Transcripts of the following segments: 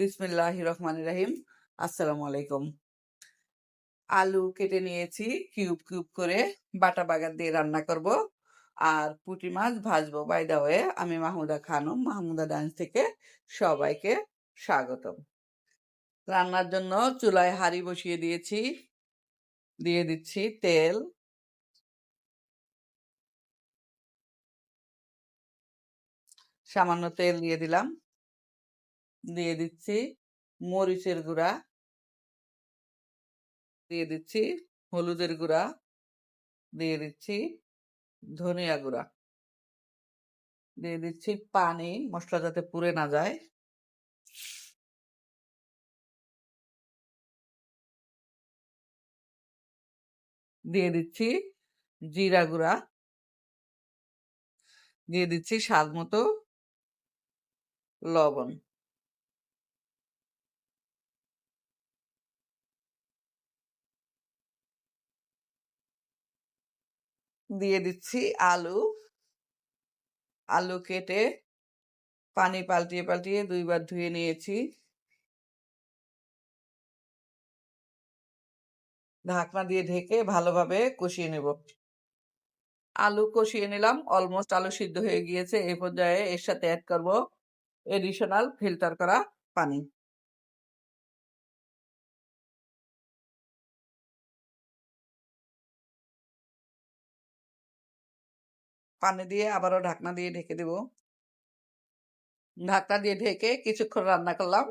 বিসমিল্লাহ রহমান রাহিম। আসসালামু আলাইকুম। আলু কেটে নিয়েছি, কিউব কিউব করে বাটা বাগার দিয়ে রান্না করব। আর পুঁটি মাছ ভাজবো বাই দা ওয়ে আমি মাহমুদা খানম, মাহমুদা ডান্স থেকে সবাইকে স্বাগতম। রান্নার জন্য চুলায় হাঁড়ি বসিয়ে দিয়েছি, দিয়ে দিচ্ছি তেল। সামান্য তেল দিয়ে দিলাম। দিয়ে দিচ্ছি মরিচের গুঁড়া। দিয়ে দিচ্ছি হলুদের গুঁড়া। দিয়ে দিচ্ছি ধনিয়া গুঁড়া। দিয়ে দিচ্ছি পানি, মশলা যাতে পুড়ে না যায়। দিয়ে দিচ্ছি জিরা গুঁড়া। দিয়ে দিচ্ছি স্বাদ মতো লবণ। দিয়ে দিচ্ছি আলু। আলু কেটে পানি পাল্টিয়ে পাল্টিয়ে দুইবার ধুয়ে নিয়েছি। ঢাকনা দিয়ে ঢেকে ভালোভাবে কষিয়ে নেব। আলু কষিয়ে নিলাম, অলমোস্ট আলু সিদ্ধ হয়ে গিয়েছে। এই পর্যায়ে এর সাথে অ্যাড করব এডিশনাল ফিল্টার করা পানি। পানি দিয়ে আবারও ঢাকনা দিয়ে ঢেকে দেব। ঢাকনা দিয়ে ঢেকে কিছুক্ষণ রান্না করলাম।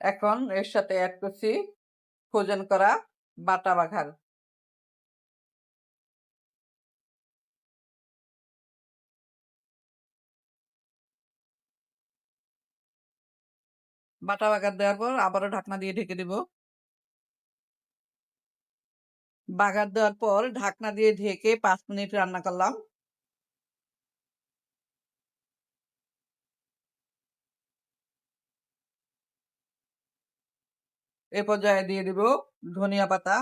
এখন এর সাথে অ্যাড করছি ফোজন করা বাটা বাঘার। বাটা বাগার দেওয়ার পর আবারও ঢাকনা দিয়ে ঢেকে দিব। বাগার দেওয়ার পর ঢাকনা দিয়ে ঢেকে পাঁচ মিনিট রান্না করলাম। এ পর্যায়ে দিয়ে দিব ধনিয়া পাতা।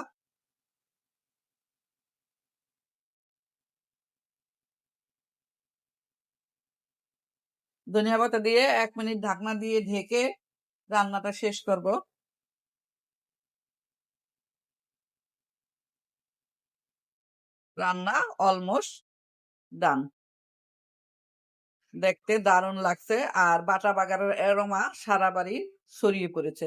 ধনিয়া পাতা দিয়ে এক মিনিট ঢাকনা দিয়ে ঢেকে রান্নাটা শেষ করব। রান্না অলমোস্ট ডান দেখতে দারুণ লাগছে আর বাটা বাগারের এরোমা সারা বাড়ি ছড়িয়ে পড়েছে।